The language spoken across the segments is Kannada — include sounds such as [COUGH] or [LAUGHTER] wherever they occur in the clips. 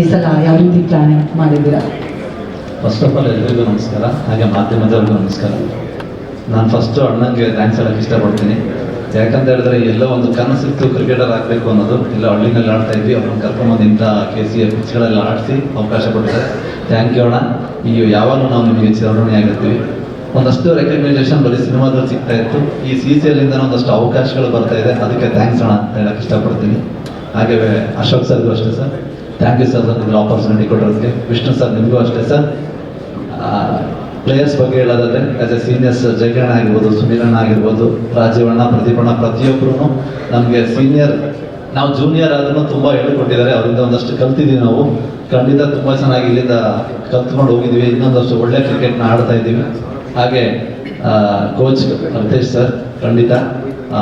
ಈ ಸಲ ಯಾವ ರೀತಿ ಪ್ಲಾನ್ ಫಸ್ಟ್ ಆಫ್ ಆಲ್ ಎಲ್ಲರಿಗೂ ನಮಸ್ಕಾರ. ಹಾಗೆ ಮಾಧ್ಯಮದವ್ರಿಗೂ ನಮಸ್ಕಾರ. ನಾನು ಫಸ್ಟು ಅಣ್ಣಂಗೆ ಥ್ಯಾಂಕ್ಸ್ ಹೇಳಕ್ಕೆ ಇಷ್ಟಪಡ್ತೀನಿ. ಯಾಕಂತ ಹೇಳಿದ್ರೆ ಎಲ್ಲೋ ಒಂದು ಕನಸಿತ್ತು ಕ್ರಿಕೆಟರ್ ಆಗಬೇಕು ಅನ್ನೋದು ಇಲ್ಲ ಹಳ್ಳಿನಲ್ಲಿ ಆಡ್ತಾ ಇದ್ವಿ. ಅವ್ರನ್ನ ಕರ್ಕೊಂಬಂದು ಇಂಥ ಕೆ ಸಿ ಎಫ್ ಪಿಚ್ಗಳೆಲ್ಲ ಆಡಿಸಿ ಅವಕಾಶ ಕೊಟ್ಟಿದ್ದಾರೆ. ಥ್ಯಾಂಕ್ ಯು ಅಣ್ಣ. ಈಗ ಯಾವಾಗಲೂ ನಾವು ನಿಮಗೆ ಚಿರಋಣಿ ಆಗಿರ್ತೀವಿ. ಒಂದಷ್ಟು ರೆಕಗ್ನೈಸೇಷನ್ ಬರೀ ಸಿನಿಮಾದಲ್ಲಿ ಸಿಗ್ತಾ ಇತ್ತು. ಈ ಸಿ ಸಿ ಎಲ್ಲಿಂದ ಒಂದಷ್ಟು ಅವಕಾಶಗಳು ಬರ್ತಾ ಇದೆ. ಅದಕ್ಕೆ ಥ್ಯಾಂಕ್ಸ್ ಅಣ್ಣ ಹೇಳಕ್ಕೆ ಇಷ್ಟಪಡ್ತೀನಿ. ಹಾಗೆ ಅಶೋಕ್ ಸರ್ಗೂ ಅಷ್ಟೇ ಸರ್. ಥ್ಯಾಂಕ್ ಯು ಸರ್ ನಿಮಗೆ ಆಪರ್ಚುನಿಟಿ ಕೊಡೋದಕ್ಕೆ ವಿಷ್ಣು ಸರ್ ನಿಮಗೂ ಅಷ್ಟೇ ಸರ್. ಪ್ಲೇಯರ್ಸ್ ಬಗ್ಗೆ ಹೇಳೋದಾದ್ರೆ ಆಸ್ ಎ ಸೀನಿಯರ್ಸ್ ಜಯಕರಣ ಆಗಿರ್ಬೋದು, ಸುನೀಲಣ್ಣ ಆಗಿರ್ಬೋದು, ರಾಜೀವಣ್ಣ, ಪ್ರದೀಪಣ್ಣ ಪ್ರತಿಯೊಬ್ಬರೂ ನಮಗೆ ಸೀನಿಯರ್ ನಾವು ಜೂನಿಯರ್ ಆದ್ರೂ ತುಂಬ ಹೇಳಿಕೊಟ್ಟಿದ್ದಾರೆ. ಅವರಿಂದ ಒಂದಷ್ಟು ಕಲ್ತಿದ್ದೀವಿ ನಾವು. ಖಂಡಿತ ತುಂಬ ಚೆನ್ನಾಗಿ ಇಲ್ಲಿಂದ ಕಲ್ತ್ಕೊಂಡು ಹೋಗಿದ್ದೀವಿ ಇನ್ನೊಂದಷ್ಟು ಒಳ್ಳೆ ಕ್ರಿಕೆಟ್ನ ಆಡ್ತಾ ಇದ್ದೀವಿ ಹಾಗೆ ಕೋಚ್ ರಿತೇಶ್ ಸರ್, ಖಂಡಿತ.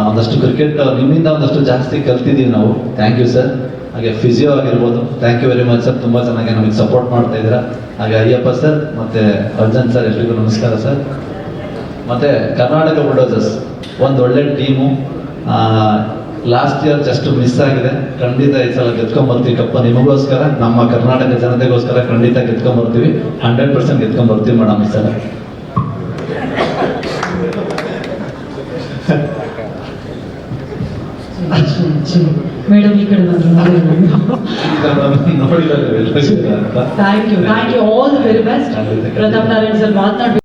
ಒಂದಷ್ಟು ಕ್ರಿಕೆಟ್ ನಿಮ್ಮಿಂದ ಒಂದಷ್ಟು ಜಾಸ್ತಿ ಕಲ್ತಿದ್ದೀವಿ ನಾವು. ಥ್ಯಾಂಕ್ ಯು ಸರ್ ಹಾಗೆ ಫಿಸಿಯೋ ಆಗಿರ್ಬೋದು. Thank you very much sir ತುಂಬ ಚೆನ್ನಾಗಿ ನಮಗೆ ಸಪೋರ್ಟ್ ಮಾಡ್ತಾ ಇದ್ದೀರಾ. ಹಾಗೆ ಅಯ್ಯಪ್ಪ ಸರ್ ಮತ್ತೆ ಅರ್ಜುನ್ ಸರ್ ಎಲ್ರಿಗೂ ನಮಸ್ಕಾರ ಸರ್ ಮತ್ತೆ ಕರ್ನಾಟಕ ಬುಲ್ಡೋಸರ್ಸ್ ಒಂದು ಒಳ್ಳೆ team last year just miss ಆಗಿದೆ. ಖಂಡಿತ ಈ ಸಲ ಗೆದ್ಕೊಂಡ್ಬರ್ತೀವಿ ಕಪ್ಪ. ನಿಮಗೋಸ್ಕರ, ನಮ್ಮ ಕರ್ನಾಟಕ ಜನತೆಗೋಸ್ಕರ ಖಂಡಿತ ಗೆದ್ಕೊಂಡ್ಬರ್ತೀವಿ ಹಂಡ್ರೆಡ್ ಪರ್ಸೆಂಟ್ ಗೆದ್ಕೊಂಡ್ಬರ್ತೀವಿ ಮೇಡಮ್ ಈ ಸಲ. ಮೇಡಮ್ ಈ ಕಡೆ ಬಂದ್ರು [LAUGHS] ನೋಡಿದ್ದಾರೆ. Thank you thank you all the very best Pratap Narayan sir ಮಾತನಾಡ್ಬೇಕು